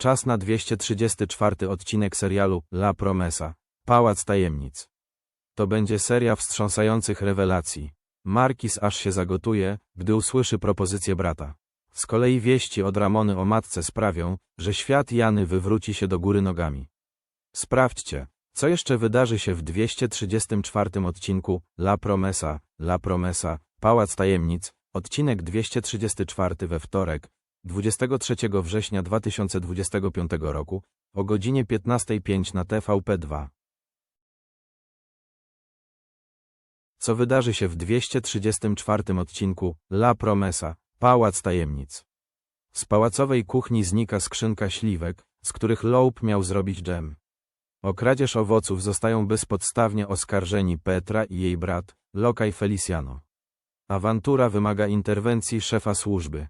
Czas na 234 odcinek serialu La Promesa. Pałac Tajemnic. To będzie seria wstrząsających rewelacji. Markis aż się zagotuje, gdy usłyszy propozycję brata. Z kolei wieści od Ramony o matce sprawią, że świat Jany wywróci się do góry nogami. Sprawdźcie, co jeszcze wydarzy się w 234 odcinku La Promesa, La Promesa, Pałac Tajemnic, odcinek 234 we wtorek, 23 września 2025 roku, o godzinie 15.05 na TVP2. Co wydarzy się w 234 odcinku La Promesa, Pałac Tajemnic. Z pałacowej kuchni znika skrzynka śliwek, z których Loeb miał zrobić dżem. O kradzież owoców zostają bezpodstawnie oskarżeni Petra i jej brat, Lokaj Feliciano. Awantura wymaga interwencji szefa służby.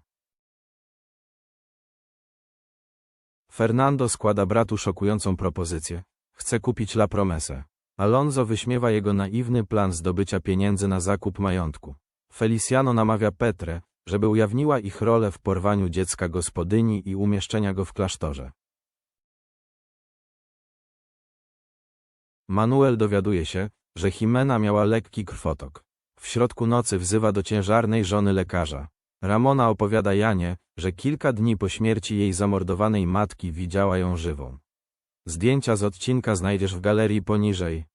Fernando składa bratu szokującą propozycję. Chce kupić La Promesę. Alonso wyśmiewa jego naiwny plan zdobycia pieniędzy na zakup majątku. Feliciano namawia Petrę, żeby ujawniła ich rolę w porwaniu dziecka gospodyni i umieszczenia go w klasztorze. Manuel dowiaduje się, że Jimena miała lekki krwotok. W środku nocy wzywa do ciężarnej żony lekarza. Ramona opowiada Janie, że kilka dni po śmierci jej zamordowanej matki widziała ją żywą. Zdjęcia z odcinka znajdziesz w galerii poniżej.